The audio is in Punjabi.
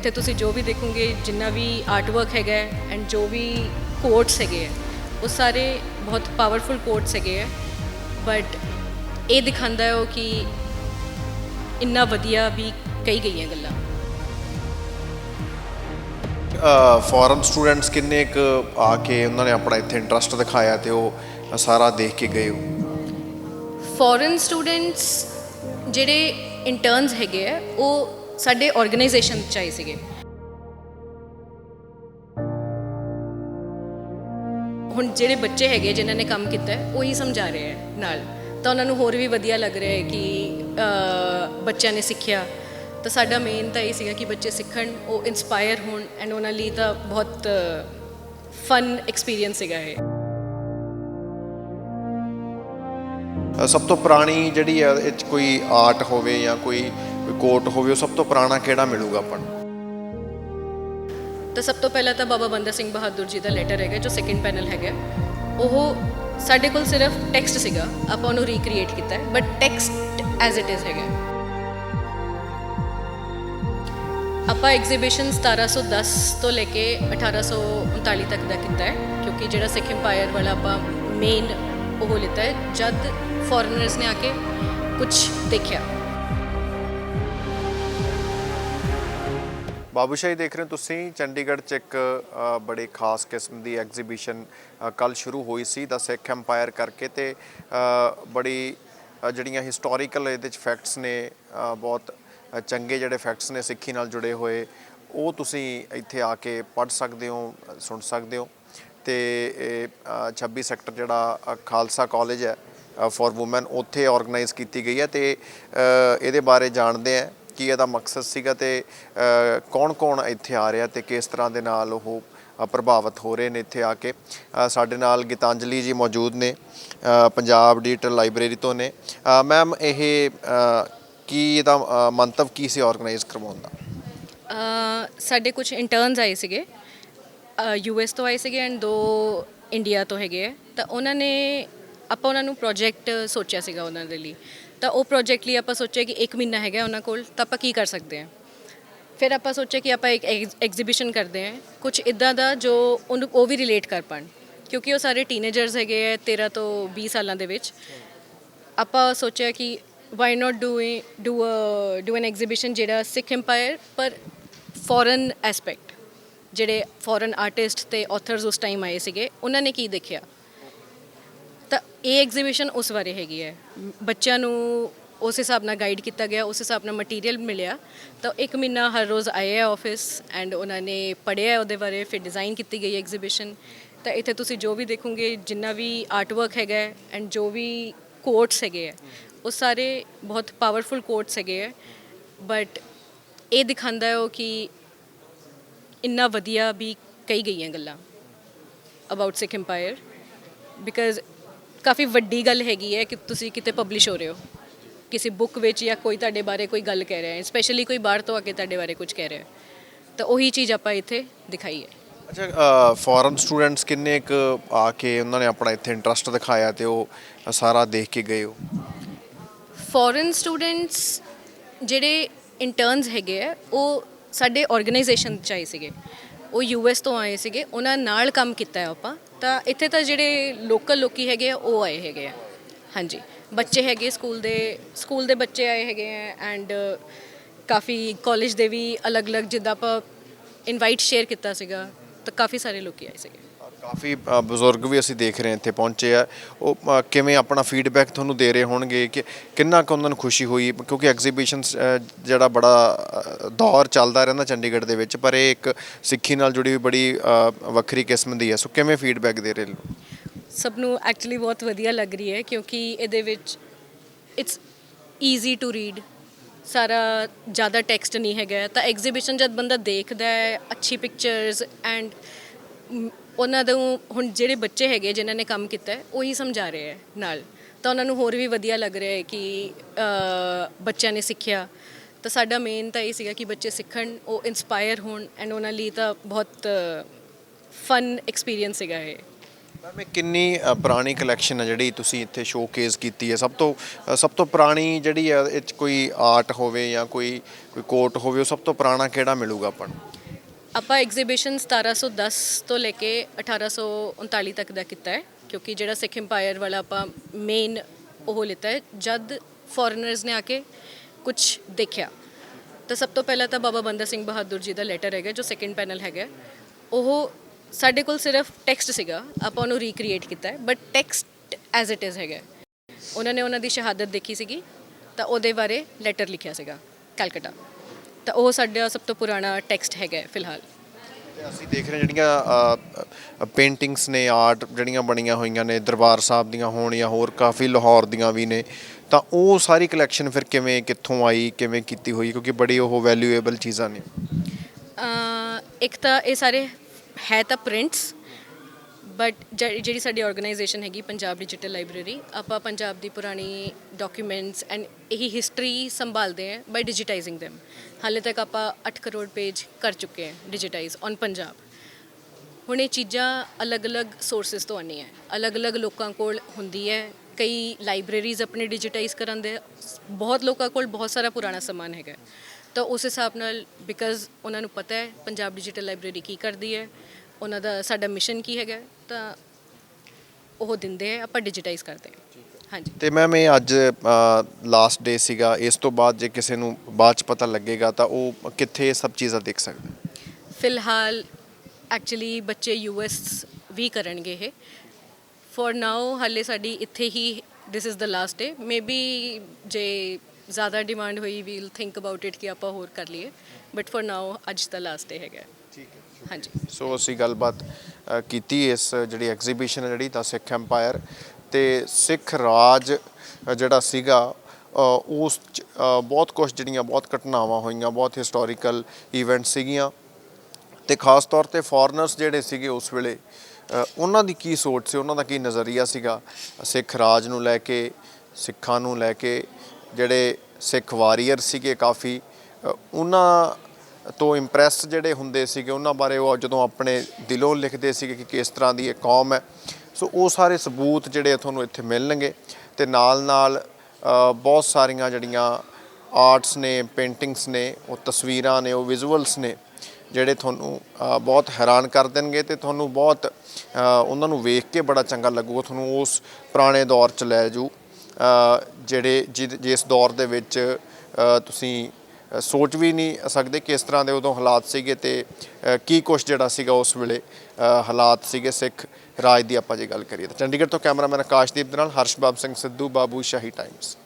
ਇੱਥੇ ਤੁਸੀਂ ਜੋ ਵੀ ਦੇਖੋਗੇ ਜਿੰਨਾ ਵੀ ਆਰਟ ਵਰਕ ਹੈਗਾ ਐਂਡ ਜੋ ਵੀ ਕੋਟਸ ਹੈਗੇ ਹੈ ਉਹ ਸਾਰੇ ਬਹੁਤ ਪਾਵਰਫੁਲ ਕੋਟਸ ਹੈਗੇ ਹੈ। ਬਟ ਇਹ ਦਿਖਾਉਂਦਾ ਹੈ ਉਹ ਕਿ ਇੰਨਾ ਵਧੀਆ ਵੀ ਕਹੀ ਗਈਆਂ ਗੱਲਾਂ। ਫੋਰਨ ਸਟੂਡੈਂਟਸ ਕਿੰਨੇ ਕੁ ਆ ਕੇ ਉਹਨਾਂ ਨੇ ਆਪਣਾ ਇੱਥੇ ਇੰਟਰਸਟ ਦਿਖਾਇਆ ਤੇ ਉਹ ਸਾਰਾ ਦੇਖ ਕੇ ਗਏ ਹੋ? ਫੋਰਨ ਸਟੂਡੈਂਟਸ ਜਿਹੜੇ ਇੰਟਰਨਸ ਹੈਗੇ ਆ ਉਹ ਸਾਡੇ ਆਰਗੇਨਾਈਜੇਸ਼ਨ ਚ ਆਏ ਸੀਗੇ। ਹੁਣ ਜਿਹੜੇ ਬੱਚੇ ਹੈਗੇ, ਜਿਨ੍ਹਾਂ ਨੇ ਕੰਮ ਕੀਤਾ ਹੈ ਉਹੀ ਸਮਝਾ ਰਹੇ ਹੈ ਨਾਲ। ਤਾਂ ਉਹਨਾਂ ਨੂੰ ਹੋਰ ਵੀ ਵਧੀਆ ਲੱਗ ਰਿਹਾ ਹੈ ਕਿ ਬੱਚਿਆਂ ਨੇ ਸਿੱਖਿਆ। ਤਾਂ ਸਾਡਾ ਮੇਨ ਤਾਂ ਇਹ ਸੀਗਾ ਕਿ ਬੱਚੇ ਸਿੱਖਣ, ਉਹ ਇਨਸਪਾਇਰ ਹੋਣ ਐਂਡ ਉਹਨਾਂ ਲਈ ਤਾਂ ਬਹੁਤ ਫਨ ਐਕਸਪੀਰੀਅੰਸ ਸੀਗਾ ਇਹ। ਸਭ ਤੋਂ ਪੁਰਾਣੀ ਜਿਹੜੀ ਹੈ ਇਹ 'ਚ ਕੋਈ ਆਰਟ ਹੋਵੇ ਜਾਂ ਕੋਈ ਕੋਟ ਹੋਵੇ, ਉਹ ਸਭ ਤੋਂ ਪੁਰਾਣਾ ਕਿਹੜਾ ਮਿਲੂਗਾ ਆਪਾਂ ਨੂੰ? ਤਾਂ ਸਭ ਤੋਂ ਪਹਿਲਾਂ ਤਾਂ ਬਾਬਾ ਬੰਦਾ ਸਿੰਘ ਬਹਾਦਰ ਜੀ ਦਾ ਲੈਟਰ ਹੈਗਾ, ਜੋ ਸੈਕਿੰਡ ਪੈਨਲ ਹੈਗਾ। ਉਹ ਸਾਡੇ ਕੋਲ ਸਿਰਫ ਟੈਕਸਟ ਸੀਗਾ, ਆਪਾਂ ਉਹਨੂੰ ਰੀਕ੍ਰੀਏਟ ਕੀਤਾ ਹੈ but text as it is ਹੈਗਾ। ਆਪਾਂ ਐਗਜ਼ੀਬਿਸ਼ਨ 1710 ਤੋਂ ਲੈ ਕੇ 1839 ਤੱਕ ਦਾ ਕੀਤਾ ਹੈ, ਕਿਉਂਕਿ ਜਿਹੜਾ ਸਿੱਖ ਇੰਪਾਇਰ ਵਾਲਾ ਆਪਾਂ ਮੇਨ ਉਹ ਲਿੱਤਾ ਹੈ, ਜਦ ਫੋਰਨਰਸ ਨੇ ਆ ਕੇ ਕੁਝ ਦੇਖਿਆ। ਬਾਬੂਸ਼ਾਹੀ ਦੇਖ ਰਹੇ ਹੋ ਤੁਸੀਂ ਚੰਡੀਗੜ੍ਹ 'ਚ ਇੱਕ ਬੜੇ ਖਾਸ ਕਿਸਮ ਦੀ ਐਗਜ਼ੀਬਿਸ਼ਨ ਕੱਲ ਸ਼ੁਰੂ ਹੋਈ ਸੀ ਦਾ ਸਿੱਖ ਐਮਪਾਇਰ ਕਰਕੇ ਤੇ ਬੜੀ ਜਿਹੜੀਆਂ ਹਿਸਟੋਰੀਕਲ ਇਹਦੇ 'ਚ ਫੈਕਟਸ ਨੇ ਬਹੁਤ ਚੰਗੇ ਜਿਹੜੇ ਫੈਕਟਸ ਨੇ ਸਿੱਖੀ ਨਾਲ ਜੁੜੇ ਹੋਏ ਉਹ ਤੁਸੀਂ ਇੱਥੇ ਆ ਕੇ ਪੜ੍ਹ ਸਕਦੇ ਹੋ ਸੁਣ ਸਕਦੇ ਹੋ ਤੇ ਇਹ ਅ, 26 ਸੈਕਟਰ ਜਿਹੜਾ ਖਾਲਸਾ ਕਾਲਜ ਹੈ ਫॉर ਔਮਨ ਉੱਥੇ ਆਰਗੇਨਾਈਜ਼ ਕੀਤੀ ਗਈ ਹੈ ਤੇ ਇਹਦੇ ਬਾਰੇ ਜਾਣਦੇ ਆ ਕੀ ਇਹਦਾ ਮਕਸਦ ਸੀਗਾ ਤੇ ਕੌਣ-ਕੌਣ ਇੱਥੇ ਆ ਰਿਹਾ ਤੇ ਕਿਸ ਤਰ੍ਹਾਂ ਦੇ ਨਾਲ ਉਹ ਪ੍ਰਭਾਵਿਤ ਹੋ ਰਹੇ ਨੇ ਇੱਥੇ ਆ ਕੇ? ਸਾਡੇ ਨਾਲ ਗੀਤਾਂਜਲੀ ਜੀ ਮੌਜੂਦ ਨੇ ਪੰਜਾਬ ਡਿਜੀਟਲ ਲਾਇਬ੍ਰੇਰੀ ਤੋਂ ਨੇ। ਮੈਮ, ਇਹ ਕੀ ਇਹਦਾ ਮੰਤਵ ਕੀ ਸੀ ਆਰਗੇਨਾਈਜ਼ ਕਰਵਾਉਣ ਦਾ? ਸਾਡੇ ਕੁਝ ਇੰਟਰਨਸ ਆਏ ਸੀਗੇ। ਯੂ ਐਸ ਤੋਂ ਆਏ ਸੀਗੇ ਐਂਡ ਦੋ ਇੰਡੀਆ ਤੋਂ ਹੈਗੇ ਆ। ਤਾਂ ਉਹਨਾਂ ਨੇ, ਆਪਾਂ ਉਹਨਾਂ ਨੂੰ ਪ੍ਰੋਜੈਕਟ ਸੋਚਿਆ ਸੀਗਾ ਉਹਨਾਂ ਦੇ ਲਈ। ਤਾਂ ਉਹ ਪ੍ਰੋਜੈਕਟ ਲਈ ਆਪਾਂ ਸੋਚਿਆ ਕਿ 1 ਮਹੀਨਾ ਹੈਗਾ ਉਹਨਾਂ ਕੋਲ, ਤਾਂ ਆਪਾਂ ਕੀ ਕਰ ਸਕਦੇ ਹਾਂ? ਫਿਰ ਆਪਾਂ ਸੋਚਿਆ ਕਿ ਆਪਾਂ ਇੱਕ ਐਗਜ਼ੀਬਿਸ਼ਨ ਕਰਦੇ ਹਾਂ। ਕੁਝ ਇਦਾਂ ਦਾ ਜੋ ਉਹਨੂੰ, ਉਹ ਵੀ ਰਿਲੇਟ ਕਰ ਪਾਣ। ਕਿਉਂਕਿ ਉਹ ਸਾਰੇ ਟੀਨੇਜਰਸ ਹੈਗੇ ਆ 13 ਤੋਂ 20 ਸਾਲਾਂ ਦੇ ਵਿੱਚ। ਆਪਾਂ ਸੋਚਿਆ ਕਿ why not do do do an exhibition ਜਿਹੜਾ ਸਿੱਖ ਇੰਪਾਇਰ ਪਰ ਫੋਰਨ ਐਸਪੈਕਟ ਜਿਹੜੇ ਫੋਰਨ ਆਰਟਿਸਟ ਤੇ ਆਥਰਸ ਉਸ ਟਾਈਮ ਆਏ ਸੀਗੇ, ਉਹਨਾਂ ਨੇ ਕੀ ਦੇਖਿਆ? ਤਾਂ ਇਹ ਐਗਜ਼ੀਬਿਸ਼ਨ ਉਸ ਬਾਰੇ ਹੈਗੀ ਹੈ। ਬੱਚਿਆਂ ਨੂੰ ਉਸ ਹਿਸਾਬ ਨਾਲ ਗਾਈਡ ਕੀਤਾ ਗਿਆ, ਉਸ ਹਿਸਾਬ ਨਾਲ ਮਟੀਰੀਅਲ ਮਿਲਿਆ। ਤਾਂ ਇੱਕ ਮਹੀਨਾ ਹਰ ਰੋਜ਼ ਆਏ ਆ ਆਫਿਸ ਐਂਡ ਉਹਨਾਂ ਨੇ ਪੜ੍ਹਿਆ ਉਹਦੇ ਬਾਰੇ, ਫਿਰ ਡਿਜ਼ਾਈਨ ਕੀਤੀ ਗਈ ਐਗਜ਼ੀਬਿਸ਼ਨ ਤਾਂ ਇੱਥੇ ਤੁਸੀਂ ਜੋ ਵੀ ਦੇਖੋਗੇ, ਜਿੰਨਾ ਵੀ ਆਰਟ ਵਰਕ ਹੈਗਾ ਐਂਡ ਜੋ ਵੀ ਕੋਟਸ ਹੈਗੇ ਆ, ਉਹ ਸਾਰੇ ਬਹੁਤ ਪਾਵਰਫੁਲ ਕੋਟਸ ਹੈਗੇ ਆ। ਬਟ ਇਹ ਦਿਖਾਉਂਦਾ ਹੈ ਉਹ ਕਿ ਇੰਨਾ ਵਧੀਆ ਵੀ ਕਹੀ ਗਈਆਂ ਗੱਲਾਂ ਅਬਾਊਟ ਸਿੱਖ ਇੰਪਾਇਰ ਬਿਕਾਜ਼ ਕਾਫੀ ਵੱਡੀ ਗੱਲ ਹੈਗੀ ਹੈ ਕਿ ਤੁਸੀਂ ਕਿਤੇ ਪਬਲਿਸ਼ ਹੋ ਰਹੇ ਹੋ। ਕਿਸੇ ਬੁੱਕ ਵਿੱਚ ਜਾਂ ਕੋਈ ਤੁਹਾਡੇ ਬਾਰੇ ਕੋਈ ਗੱਲ ਕਹਿ ਰਿਹਾ ਹੈ। ਸਪੈਸ਼ਲੀ ਕੋਈ ਬਾਹਰ ਤੋਂ ਆ ਕੇ ਤੁਹਾਡੇ ਬਾਰੇ ਕੁਝ ਕਹਿ ਰਿਹਾ ਹੈ। ਤਾਂ ਉਹੀ ਚੀਜ਼ ਆਪਾਂ ਇੱਥੇ ਦਿਖਾਈ ਹੈ। ਅੱਛਾ ਫੋਰਨ ਸਟੂਡੈਂਟਸ ਕਿੰਨੇ ਕੁ ਆ ਕੇ ਉਹਨਾਂ ਨੇ ਆਪਣਾ ਇੱਥੇ ਇੰਟਰਸਟ ਦਿਖਾਇਆ ਤੇ ਉਹ ਸਾਰਾ ਦੇਖ ਕੇ ਗਏ ਹੋ? ਫੋਰਨ ਸਟੂਡੈਂਟਸ ਜਿਹੜੇ ਇੰਟਰਨਸ ਹੈਗੇ ਆ ਉਹ ਸਾਡੇ ਆਰਗੇਨਾਈਜੇਸ਼ਨ ਚ ਆਏ ਸੀਗੇ। ਉਹ ਯੂ ਐਸ ਤੋਂ ਆਏ ਸੀਗੇ। ਉਹਨਾਂ ਨਾਲ ਕੰਮ ਕੀਤਾ ਹੈ ਆਪਾਂ। ਤਾਂ ਇੱਥੇ ਤਾਂ ਜਿਹੜੇ ਲੋਕਲ ਲੋਕੀ ਹੈਗੇ ਆ, ਉਹ ਆਏ ਹੈਗੇ ਆ। ਹਾਂਜੀ। ਬੱਚੇ ਹੈਗੇ ਸਕੂਲ ਦੇ ਸਕੂਲ ਦੇ ਬੱਚੇ ਆਏ ਹੈਗੇ ਆ ਐਂਡ ਕਾਫੀ ਕਾਲਜ ਦੇ ਵੀ ਅਲੱਗ-ਅਲੱਗ ਜਿੱਦਾਂ ਆਪਾਂ ਇਨਵਾਈਟ ਸ਼ੇਅਰ ਕੀਤਾ ਸੀਗਾ, ਤਾਂ ਕਾਫੀ ਸਾਰੇ ਲੋਕੀ ਆਏ ਸੀਗੇ। ਕਾਫੀ ਅ, ਬਜ਼ੁਰਗ ਵੀ ਅਸੀਂ ਦੇਖ ਰਹੇ ਹਾਂ ਇੱਥੇ ਪਹੁੰਚੇ ਆ। ਉਹ ਅ, ਕਿਵੇਂ ਆਪਣਾ ਫੀਡਬੈਕ ਤੁਹਾਨੂੰ ਦੇ ਰਹੇ ਹੋਣਗੇ ਕਿ ਕਿੰਨਾ ਕੁ ਉਹਨਾਂ ਨੂੰ ਖੁਸ਼ੀ ਹੋਈ? ਕਿਉਂਕਿ ਐਗਜ਼ੀਬਿਸ਼ਨ ਜਿਹੜਾ ਬੜਾ ਅ, ਦੌਰ ਚੱਲਦਾ ਰਹਿੰਦਾ ਚੰਡੀਗੜ੍ਹ ਦੇ ਵਿੱਚ ਪਰ ਇਹ ਇੱਕ ਸਿੱਖੀ ਨਾਲ ਜੁੜੀ ਹੋਈ ਬੜੀ ਅ, ਵੱਖਰੀ ਕਿਸਮ ਦੀ ਹੈ। ਸੋ ਕਿਵੇਂ ਫੀਡਬੈਕ ਦੇ ਰਹੇ ਨੇ ਸਭ ਨੂੰ ਐਕਚੁਅਲੀ ਬਹੁਤ ਵਧੀਆ ਲੱਗ ਰਹੀ ਹੈ ਕਿਉਂਕਿ ਇਹਦੇ ਵਿੱਚ ਇਟਸ ਈਜ਼ੀ ਟੂ ਰੀਡ ਸਾਰਾ ਜ਼ਿਆਦਾ ਟੈਕਸਟ ਨਹੀਂ ਹੈਗਾ। ਤਾਂ ਐਗਜ਼ੀਬਿਸ਼ਨ ਜਦ ਬੰਦਾ ਦੇਖਦਾ ਹੈ ਅੱਛੀ ਪਿਕਚਰਸ ਐਂਡ ਉਹਨਾਂ ਨੂੰ ਹੁਣ ਜਿਹੜੇ ਬੱਚੇ ਹੈਗੇ ਜਿਨ੍ਹਾਂ ਨੇ ਕੰਮ ਕੀਤਾ ਹੈ, ਉਹੀ ਸਮਝਾ ਰਹੇ ਹੈ ਨਾਲ। ਤਾਂ ਉਹਨਾਂ ਨੂੰ ਹੋਰ ਵੀ ਵਧੀਆ ਲੱਗ ਰਿਹਾ ਹੈ ਕਿ ਬੱਚਿਆਂ ਨੇ ਸਿੱਖਿਆ। ਤਾਂ ਸਾਡਾ ਮੇਨ ਤਾਂ ਇਹ ਸੀਗਾ ਕਿ ਬੱਚੇ ਸਿੱਖਣ, ਉਹ ਇਨਸਪਾਇਰ ਹੋਣ ਐਂਡ ਉਹਨਾਂ ਲਈ ਤਾਂ ਬਹੁਤ ਫਨ ਐਕਸਪੀਰੀਅੰਸ ਸੀਗਾ ਇਹ। ਮੈਮ ਇਹ ਕਿੰਨੀ ਪੁਰਾਣੀ ਕਲੈਕਸ਼ਨ ਹੈ ਜਿਹੜੀ ਤੁਸੀਂ ਇੱਥੇ ਸ਼ੋਕੇਸ ਕੀਤੀ ਹੈ? ਸਭ ਤੋਂ ਸਭ ਤੋਂ ਪੁਰਾਣੀ ਜਿਹੜੀ ਹੈ ਇਹ 'ਚ ਕੋਈ ਆਰਟ ਹੋਵੇ ਜਾਂ ਕੋਈ ਕੋਈ ਕੋਟ ਹੋਵੇ, ਉਹ ਸਭ ਤੋਂ ਪੁਰਾਣਾ ਕਿਹੜਾ ਮਿਲੂਗਾ ਆਪਾਂ ਨੂੰ? ਆਪਾਂ ਐਗਜ਼ੀਬਿਸ਼ਨ 1710 ਤੋਂ ਲੈ ਕੇ 1839 ਤੱਕ ਦਾ ਕੀਤਾ ਹੈ, ਕਿਉਂਕਿ ਜਿਹੜਾ ਸਿੱਖ ਇੰਪਾਇਰ ਵਾਲਾ ਆਪਾਂ ਮੇਨ ਉਹ ਲਿੱਤਾ ਹੈ, ਜਦ ਫੋਰਨਰਸ ਨੇ ਆ ਕੇ ਕੁਝ ਦੇਖਿਆ। ਤਾਂ ਸਭ ਤੋਂ ਪਹਿਲਾਂ ਤਾਂ ਬਾਬਾ ਬੰਦਾ ਸਿੰਘ ਬਹਾਦਰ ਜੀ ਦਾ ਲੈਟਰ ਹੈਗਾ, ਜੋ ਸੈਕੰਡ ਪੈਨਲ ਹੈਗਾ। ਉਹ ਸਾਡੇ ਕੋਲ ਸਿਰਫ ਟੈਕਸਟ ਸੀਗਾ, ਆਪਾਂ ਉਹਨੂੰ ਰੀਕ੍ਰੀਏਟ ਕੀਤਾ ਹੈ but text as it is ਹੈਗਾ। ਉਹਨਾਂ ਨੇ ਉਹਨਾਂ ਦੀ ਸ਼ਹਾਦਤ ਦੇਖੀ ਸੀਗੀ, ਤਾਂ ਉਹਦੇ ਬਾਰੇ ਲੈਟਰ ਲਿਖਿਆ ਸੀਗਾ ਕਲਕੱਤਾ ਤਾਂ ਉਹ ਸਾਡਾ ਸਭ ਤੋਂ ਪੁਰਾਣਾ ਟੈਕਸਟ ਹੈਗਾ ਫਿਲਹਾਲ। ਅਸੀਂ ਦੇਖ ਰਹੇ ਹਾਂ ਜਿਹੜੀਆਂ ਪੇਂਟਿੰਗਸ ਨੇ ਆਰਟ ਜਿਹੜੀਆਂ ਬਣੀਆਂ ਹੋਈਆਂ ਨੇ ਦਰਬਾਰ ਸਾਹਿਬ ਦੀਆਂ ਹੋਣ ਜਾਂ ਹੋਰ ਕਾਫੀ ਲਾਹੌਰ ਦੀਆਂ ਵੀ ਨੇ ਤਾਂ ਉਹ ਸਾਰੀ ਕਲੈਕਸ਼ਨ ਫਿਰ ਕਿਵੇਂ ਕਿੱਥੋਂ ਆਈ ਕਿਵੇਂ ਕੀਤੀ ਹੋਈ? ਕਿਉਂਕਿ ਬੜੀ ਉਹ ਵੈਲਿਊਏਬਲ ਚੀਜ਼ਾਂ ਨੇ। ਇੱਕ ਤਾਂ ਇਹ ਸਾਰੇ ਹੈ ਤਾਂ ਪ੍ਰਿੰਟਸ ਬਟ ਜਿਹੜੀ ਸਾਡੀ ਆਰਗੇਨਾਈਜੇਸ਼ਨ ਹੈਗੀ ਪੰਜਾਬ ਡਿਜੀਟਲ ਲਾਇਬ੍ਰੇਰੀ ਆਪਾਂ ਪੰਜਾਬ ਦੀ ਪੁਰਾਣੀ ਡਾਕੂਮੈਂਟਸ ਐਂਡ ਇਹੀ ਹਿਸਟਰੀ ਸੰਭਾਲਦੇ ਹਾਂ ਬਾਈ ਡਿਜੀਟਾਈਜ਼ਿੰਗ them. ਹਾਲੇ ਤੱਕ ਆਪਾਂ 8 ਕਰੋੜ ਪੇਜ ਕਰ ਚੁੱਕੇ ਹਾਂ ਡਿਜੀਟਾਈਜ਼ ਔਨ ਪੰਜਾਬ। ਹੁਣ ਇਹ ਚੀਜ਼ਾਂ ਅਲੱਗ-ਅਲੱਗ ਸੋਰਸਸ ਤੋਂ ਆਉਂਦੀਆਂ ਅਲੱਗ-ਅਲੱਗ ਲੋਕਾਂ ਕੋਲ ਹੁੰਦੀ ਹੈ। ਕਈ ਲਾਇਬ੍ਰੇਰੀਜ਼ ਆਪਣੇ ਡਿਜੀਟਾਈਜ਼ ਕਰਨ ਬਹੁਤ ਲੋਕਾਂ ਕੋਲ ਬਹੁਤ ਸਾਰਾ ਪੁਰਾਣਾ ਸਮਾਨ ਹੈਗਾ। ਤਾਂ ਉਸ ਹਿਸਾਬ ਨਾਲ ਬਿਕਾਜ਼ ਉਹਨਾਂ ਨੂੰ ਪਤਾ ਹੈ, ਪੰਜਾਬ ਡਿਜੀਟਲ ਲਾਇਬ੍ਰੇਰੀ ਕੀ ਕਰਦੀ ਹੈ। ਉਹਨਾਂ ਦਾ ਸਾਡਾ ਮਿਸ਼ਨ ਕੀ ਹੈਗਾ ਤਾਂ ਉਹ ਦਿੰਦੇ ਆ ਆਪਾਂ ਡਿਜੀਟਾਈਜ਼ ਕਰਦੇ ਹਾਂ। ਹਾਂਜੀ। ਤੇ ਮੈਮ ਇਹ ਅੱਜ ਲਾਸਟ ਡੇ ਸੀਗਾ ਇਸ ਤੋਂ ਬਾਅਦ ਜੇ ਕਿਸੇ ਨੂੰ ਬਾਅਦ ਚ ਪਤਾ ਲੱਗੇਗਾ ਤਾਂ ਉਹ ਕਿੱਥੇ ਇਹ ਸਭ ਚੀਜ਼ਾਂ ਦੇਖ ਸਕਦਾ ਫਿਲਹਾਲ ਐਕਚੁਅਲੀ ਬੱਚੇ ਯੂਐਸ ਵੀ ਕਰਨਗੇ ਇਹ। ਫॉर ਨਾਓ ਹਾਲੇ ਸਾਡੀ ਇੱਥੇ ਹੀ this is the last day maybe ਜੇ ਜ਼ਿਆਦਾ ਡਿਮਾਂਡ ਹੋਈ ਵੀਲ ਥਿੰਕ ਅਬਾਊਟ ਇਟ ਕਿ ਆਪਾਂ ਹੋਰ ਕਰ ਲਈਏ। ਬਟ ਫॉर ਨਾਓ ਅੱਜ ਦਾ ਲਾਸਟ ਡੇ ਹੈਗਾ। ਠੀਕ ਹੈ। ਹਾਂਜੀ। ਸੋ ਅਸੀਂ ਗੱਲਬਾਤ ਅ, ਕੀਤੀ ਇਸ ਜਿਹੜੀ ਐਗਜ਼ੀਬਿਸ਼ਨ ਹੈ ਜਿਹੜੀ ਤਾਂ ਸਿੱਖ ਐਮਪਾਇਰ ਤੇ ਸਿੱਖ ਰਾਜ ਅ, ਜਿਹੜਾ ਸੀਗਾ ਅ, ਉਸ 'ਚ, ਅ, ਬਹੁਤ ਕੁਝ ਜਿਹੜੀਆਂ ਬਹੁਤ ਘਟਨਾਵਾਂ ਹੋਈਆਂ ਬਹੁਤ ਹਿਸਟੋਰੀਕਲ ਇਵੈਂਟ ਸੀਗੀਆਂ ਤੇ ਖਾਸ ਤੌਰ ਤੇ ਫੋਰਨਰਸ ਜਿਹੜੇ ਸੀਗੇ ਉਸ ਵੇਲੇ ਅ, ਉਹਨਾਂ ਦੀ ਕੀ ਸੋਚ ਸੀ ਉਹਨਾਂ ਦਾ ਕੀ ਨਜ਼ਰੀਆ ਸੀਗਾ ਸਿੱਖ ਰਾਜ ਨੂੰ ਲੈ ਕੇ ਸਿੱਖਾਂ ਨੂੰ ਲੈ ਕੇ ਜਿਹੜੇ ਸਿੱਖ ਵਾਰੀਅਰ ਸੀਗੇ ਕਾਫੀ ਅ, ਉਹਨਾਂ ਤੋਂ ਇੰਪ੍ਰੈਸ ਜਿਹੜੇ ਹੁੰਦੇ ਸੀਗੇ, ਉਹਨਾਂ ਬਾਰੇ ਉਹ ਜਦੋਂ ਆਪਣੇ ਦਿਲੋਂ ਲਿਖਦੇ ਸੀਗੇ ਕਿ ਕਿਸ ਤਰ੍ਹਾਂ ਦੀ ਇਹ ਕੌਮ ਹੈ, ਸੋ ਉਹ ਸਾਰੇ ਸਬੂਤ ਜਿਹੜੇ ਤੁਹਾਨੂੰ ਇੱਥੇ ਮਿਲਣਗੇ ਤੇ ਨਾਲ ਨਾਲ ਬਹੁਤ ਸਾਰੀਆਂ ਜਿਹੜੀਆਂ ਆਰਟਸ ਨੇ ਪੇਂਟਿੰਗਸ ਨੇ, ਉਹ ਤਸਵੀਰਾਂ ਨੇ, ਉਹ ਵਿਜ਼ੂਅਲਸ ਨੇ, ਜਿਹੜੇ ਤੁਹਾਨੂੰ ਬਹੁਤ ਹੈਰਾਨ ਕਰ ਦੇਣਗੇ ਤੇ ਤੁਹਾਨੂੰ ਬਹੁਤ ਉਹਨਾਂ ਨੂੰ ਵੇਖ ਕੇ ਬੜਾ ਚੰਗਾ ਲੱਗੂਗਾ, ਤੁਹਾਨੂੰ ਉਸ ਪੁਰਾਣੇ ਦੌਰ 'ਚ ਲੈ ਜੂ ਜਿਹੜੇ ਜਿਹ- ਜਿਸ ਦੌਰ ਦੇ ਵਿੱਚ ਤੁਸੀਂ ਸੋਚ ਵੀ ਨਹੀਂ ਸਕਦੇ ਕਿਸ ਤਰ੍ਹਾਂ ਦੇ ਉਦੋਂ ਹਾਲਾਤ ਸੀਗੇ ਤੇ ਕੀ ਕੁਛ ਜਿਹੜਾ ਸੀਗਾ ਉਸ ਵੇਲੇ ਹਾਲਾਤ ਸੀਗੇ ਸਿੱਖ ਰਾਜ ਦੀ ਆਪਾਂ ਜੇ ਗੱਲ ਕਰੀਏ ਤਾਂ ਚੰਡੀਗੜ੍ਹ ਤੋਂ ਕੈਮਰਾਮੈਨ ਆਕਾਸ਼ਦੀਪ ਦੇ ਨਾਲ ਹਰਸ਼ਬਾਬ ਸਿੰਘ ਸਿੱਧੂ, ਬਾਬੂ ਸ਼ਾਹੀ ਟਾਈਮਸ